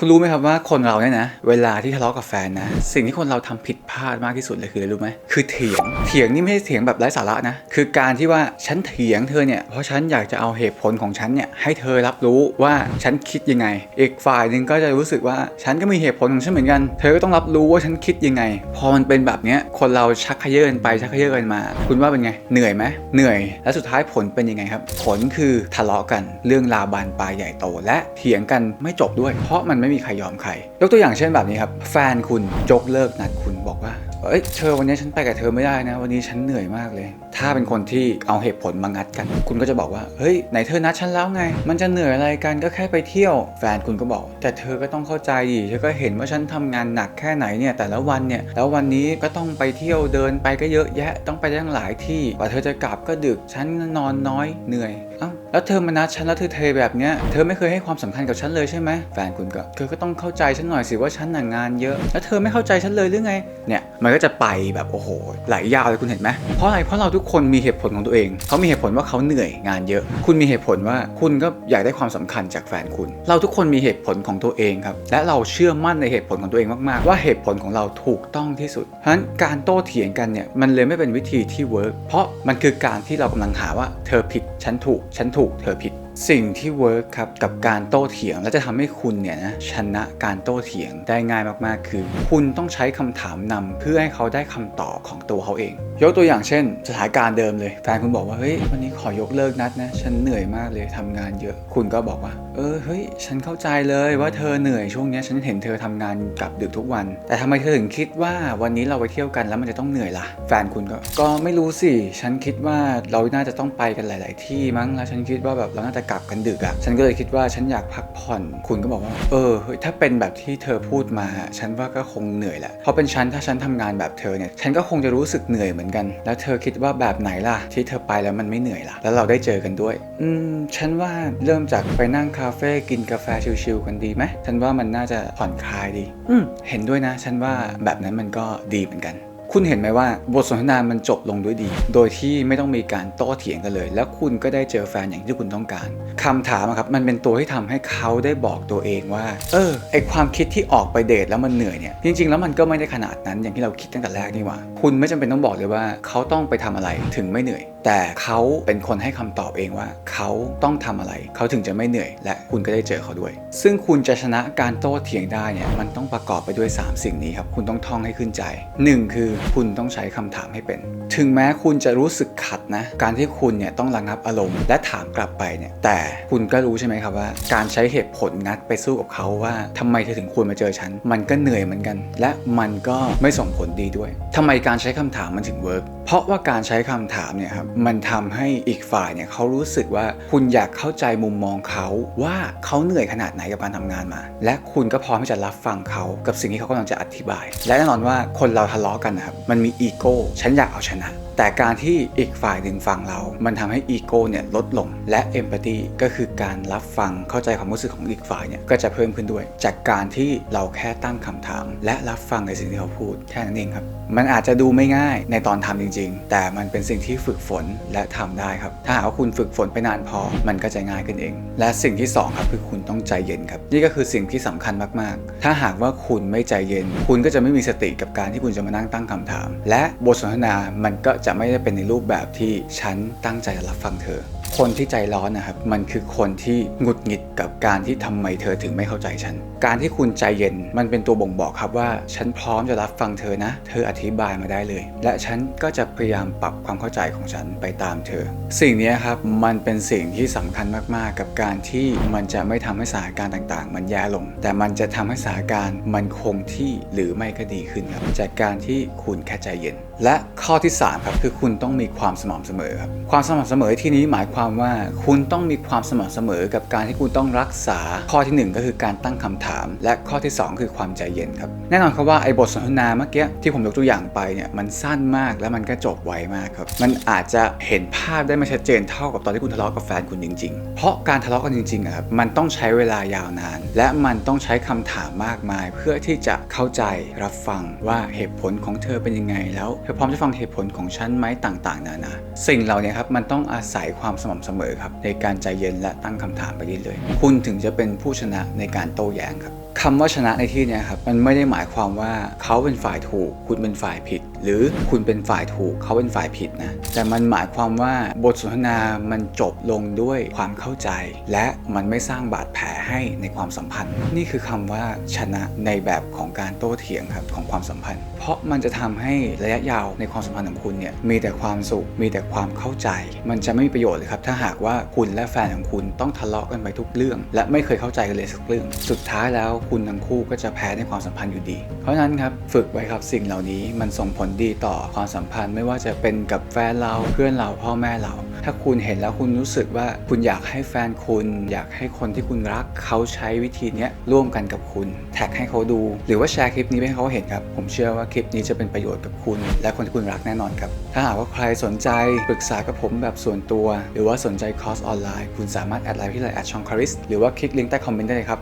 คุณรู้ไหมครับว่าคนเราเนี่ยนะ เวลาที่ทะเลาะกับแฟนนะ สิ่งที่คนเราทำผิดพลาดมากที่สุดเลยคืออะไรรู้ไหมคือเถียงเถียงนี่ไม่ใช่เถียงแบบไร้สาระนะ คือการที่ว่าฉันเถียงเธอเนี่ยเพราะฉันอยากจะเอาเหตุผลของฉันเนี่ยให้เธอรับรู้ว่าฉันคิดยังไง อีกฝ่ายหนึ่งก็จะรู้สึกว่าฉันก็มีเหตุผลของฉันเหมือนกัน เธอก็ต้องรับรู้ว่าฉันคิดยังไง พอมันเป็นแบบเนี้ยคนเราชักเขยื้อนไปชักเขยื้อนมา คุณว่าเป็นไงเหนื่อยไหมเหนื่อย และสุดท้ายผลเป็นยังไงครับ ผลคือทะเลาะกันเรื่องราวบานปลายใหญ่โต และเถียงกันไม่จบด้วยเพราะมันไม่มีใครยอมใคร ยกตัวอย่างเช่นแบบนี้ครับ แฟนคุณยกเลิกนัดคุณบอกว่า เอ้ยเธอวันนี้ฉันไปกับเธอไม่ได้นะ วันนี้ฉันเหนื่อยมากเลย ถ้าเป็นคนที่เอาเหตุผลมางัดกัน คุณก็จะบอกว่า เฮ้ยไหนเธอนัดฉันแล้วไง มันจะเหนื่อยอะไรกันก็แค่ไปเที่ยว แฟนคุณก็บอก แต่เธอก็ต้องเข้าใจดิเธอก็เห็นว่าฉันทำงานหนักแค่ไหนเนี่ยแต่ละวันเนี่ยแล้ววันนี้ก็ต้องไปเที่ยวเดินไปก็เยอะแยะต้องไปตั้งหลายที่กว่าเธอจะกลับก็ดึกฉันนอนน้อยเหนื่อยอ้า แล้วเธอมานัดฉันแล้วเธอเทแบบเนี้ยเธอไม่เคยให้ความสำคัญกับฉันเลยใช่ไหมแฟนคุณก็เธอก็ต้องเข้าใจฉันหน่อยสิว่าฉันหน่ะงานเยอะ แล้วเธอไม่เข้าใจฉันเลยหรือไงเนี่ยมันก็จะไปแบบโอ้โหไหลยาวเลยคุณเห็นไหมเพราะอะไรเพราะเราทุกคนมีเหตุผลของตัวเองเขามีเหตุผลว่าเขาเหนื่อยงานเยอะ คุณมีเหตุผลว่าคุณก็อยากได้ความสำคัญจากแฟนคุณ เราทุกคนมีเหตุผลของตัวเองครับและเราเชื่อมั่นในเหตุผลของตัวเองมากๆ ว่าเหตุผลของเราถูกต้องที่สุดเพราะฉะนั้นการโต้เถียงกันเนี่ยมันเลยไม่เป็นวิธีที่เวิร์กเพราะมันคือการที่เรากำลังหาว่า เธอผิดฉันถูกฉันถูกถูกเธอผิด สิ่งที่เวิร์กครับกับการโต้เถียง และจะทำให้คุณเนี่ยนะชนะการโต้เถียงได้ง่ายมากๆ คือ คุณต้องใช้คำถามนำเพื่อให้เขาได้คำตอบของตัวเขาเอง ยกตัวอย่างเช่น สถานการณ์เดิมเลยแฟนคุณบอกว่าเฮ้ยวันนี้ขอยกเลิกนัดนะฉันเหนื่อยมากเลยทำงานเยอะ คุณก็บอกว่า เออเฮ้ยฉันเข้าใจเลยว่าเธอเหนื่อยช่วงนี้ฉันเห็นเธอทำงานกลับดึกทุกวัน แต่ทำไมเธอถึงคิดว่าวันนี้เราไปเที่ยวกันแล้วมันจะต้องเหนื่อยล่ะ แฟนคุณก็ก็ไม่รู้สิฉันคิดว่าเราน่าจะต้องไปกันหลาย ๆ ที่มั้งแล้วฉันคิดว่าแบบเราน่าจะกลับกันดึกอะฉันก็เลยคิดว่าฉันอยากพักผ่อน คุณก็บอกว่า เออเฮ้ยถ้าเป็นแบบที่เธอพูดมา ฉันว่าก็คงเหนื่อยแหละเพราะเป็นฉันถ้าฉันทำงานแบบเธอเนี่ยฉันก็คงจะรู้สึกเหนื่อยเหมือนกัน แล้วเธอคิดว่าแบบไหนล่ะ ที่เธอไปแล้วมันไม่เหนื่อยล่ะ แล้วเราได้เจอกันด้วย อืมฉันว่าเริ่มจากไปนั่งคาเฟ่กินกาแฟชิลๆกันดีไหมฉันว่ามันน่าจะผ่อนคลายดี อืมเห็นด้วยนะ ฉันว่าแบบนั้นมันก็ดีเหมือนกัน คุณเห็นไหมว่าบทสนทนามันจบลงด้วยดี โดยที่ไม่ต้องมีการโต้เถียงกันเลย แล้วคุณก็ได้เจอแฟนอย่างที่คุณต้องการคำถามครับมันเป็นตัวที่ทำให้เขาได้บอกตัวเองว่า เออไอความคิดที่ออกไปเดทแล้วมันเหนื่อยเนี่ยจริง ๆ แล้วมันก็ไม่ได้ขนาดนั้นอย่างที่เราคิดตั้งแต่แรกนี่หว่า คุณไม่จำเป็นต้องบอกเลยว่าเขาต้องไปทำอะไรถึงไม่เหนื่อย แต่เขาเป็นคนให้คำตอบเองว่าเขาต้องทำอะไร เขาถึงจะไม่เหนื่อย และคุณก็ได้เจอเขาด้วย ซึ่งคุณจะชนะการโต้เถียงได้เนี่ยมันต้องประกอบไปด้วย 3 สิ่งนี้ครับ คุณต้องท่องให้ขึ้นใจ 1 คือคุณต้องใช้คำถามให้เป็น ถึงแม้คุณจะรู้สึกขัดนะ การที่คุณเนี่ยต้องระงับอารมณ์ และถามกลับไปเนี่ยแต่คุณก็รู้ใช่ไหมครับว่า การใช้เหตุผลงัดไปสู้กับเขาว่าทำไมเธอถึงควรมาเจอฉันมันก็เหนื่อยเหมือนกัน และมันก็ไม่ส่งผลดีด้วยทำไมการใช้คำถามมันถึงเวิร์ก เพราะว่าการใช้คำถามเนี่ยครับมันทำให้อีกฝ่ายเนี่ยเขารู้สึกว่าคุณอยากเข้าใจมุมมองเขาว่าเขาเหนื่อยขนาดไหนกับการทำงานมา และคุณก็พร้อมที่จะรับฟังเขากับสิ่งที่เขากำลังจะอธิบาย และแน่นอนว่าคนเราทะเลาะกันนะครับมันมีอีโก้ฉันอยากเอาชนะแต่การที่อีกฝ่ายหนึ่งฟังเรา มันทำให้อีโก้เนี่ยลดลง และเอมพัตตีก็คือการรับฟังเข้าใจความรู้สึกของอีกฝ่ายเนี่ยก็จะเพิ่มขึ้นด้วย จากการที่เราแค่ตั้งคำถาม และรับฟังในสิ่งที่เขาพูดแค่นั้นเองครับ มันอาจจะดูไม่ง่ายในตอนทำจริงๆ แต่มันเป็นสิ่งที่ฝึกฝนและทำได้ครับ ถ้าหากว่าคุณฝึกฝนไปนานพอ มันก็จะง่ายขึ้นเอง และสิ่งที่สองครับคือคุณต้องใจเย็นครับ นี่ก็คือสิ่งที่สำคัญมากๆ ถ้าหากว่าคุณไม่ใจเย็น คุณก็จะไม่มีสติกับการที่คุณจะมานั่งตั้งคำถาม และบทสนทนามันก็จะไม่ได้เป็นในรูปแบบที่ฉันตั้งใจจะรับฟังเธอ คนที่ใจร้อนนะครับ มันคือคนที่หงุดหงิดกับการที่ทำไมเธอถึงไม่เข้าใจฉัน การที่คุณใจเย็นมันเป็นตัวบ่งบอกครับว่า ฉันพร้อมจะรับฟังเธอนะ เธออธิบายมาได้เลย และฉันก็จะพยายามปรับความเข้าใจของฉันไปตามเธอ สิ่งนี้ครับ มันเป็นสิ่งที่สำคัญมากๆ กับการที่มันจะไม่ทำให้สถานการณ์ต่างๆ มันแย่ลง แต่มันจะทำให้สถานการณ์มันคงที่หรือไม่ก็ดีขึ้นครับจากการที่คุณแค่ใจเย็น และข้อที่สามครับ คือคุณต้องมีความสม่ำเสมอครับ ความสม่ำเสมอที่นี้หมายความว่าคุณต้องมีความสม่ำเสมอกับการที่คุณต้องรักษา ข้อทีหนึ่งก็คือการตั้งคำถาม และข้อที่สองคือความใจเย็นครับ แน่นอนครับว่าไอ้บทสนทนาเมื่อกี้ที่ผมยกตัวอย่างไปเนี่ยมันสั้นมากและมันก็จบไวมากครับ มันอาจจะเห็นภาพได้ไม่ชัดเจนเท่ากับตอนที่คุณทะเลาะกับแฟนคุณจริง ๆ เพราะการทะเลาะกันจริงๆครับมันต้องใช้เวลายาวนาน และมันต้องใช้คำถามมากมาย เพื่อที่จะเข้าใจรับฟังว่าเหตุผลของเธอเป็นยังไงแล้วธอพร้อมจะฟังเหตุผลของฉันไหมต่างๆนานาสิ่งเหล่านี้ครับมันต้องอาศัยความสม่ำเสมอครับในการใจเย็นและตั้งคำถามไปเรื่อยๆคุณถึงจะเป็นผู้ชนะในการโต้แย้งครับ คำว่าชนะในที่นี้ครับมันไม่ได้หมายความว่าเขาเป็นฝ่ายถูก คุณเป็นฝ่ายผิด หรือคุณเป็นฝ่ายถูกเขาเป็นฝ่ายผิดนะแต่มันหมายความว่าบทสนทนามันจบลงด้วยความเข้าใจ และมันไม่สร้างบาดแผลให้ในความสัมพันธ์ นี่คือคำว่าชนะในแบบของการโต้เถียงครับของความสัมพันธ์ เพราะมันจะทำให้ระยะยาวในความสัมพันธ์ของคุณเนี่ยมีแต่ความสุขมีแต่ความเข้าใจ มันจะไม่มีประโยชน์เลยครับถ้าหากว่าคุณและแฟนของคุณต้องทะเลาะกันไปทุกเรื่อง และไม่เคยเข้าใจกันเลยสักเรื่องสุดท้ายแล้วคุณทั้งคู่ก็จะแพ้ในความสัมพันธ์อยู่ดี เพราะนั้นครับฝึกไว้ครับสิ่งเหล่านี้มันส่งผลดีต่อความสัมพันธ์ ไม่ว่าจะเป็นกับแฟนเราเพื่อนเราพ่อแม่เรา ถ้าคุณเห็นแล้วคุณรู้สึกว่าคุณอยากให้แฟนคุณ อยากให้คนที่คุณรักเขาใช้วิธีนี้ร่วมกันกับคุณ แท็กให้เขาดู หรือว่าแชร์คลิปนี้ไปให้เขาเห็นครับผมเชื่อว่าคลิปนี้จะเป็นประโยชน์กับคุณ และคนที่คุณรักแน่นอนครับถ้าหากว่าใครสนใจปรึกษากับผมแบบส่วนตัว หรือว่าสนใจคอร์สออนไลน์ คุณสามารถแอดไลน์ที่ไลน์แอดช่องคาริสหรือว่าคลิกลิงก์ใต้คอมเมนต์ได้เลยครับ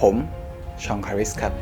ผมชองคาริสครับ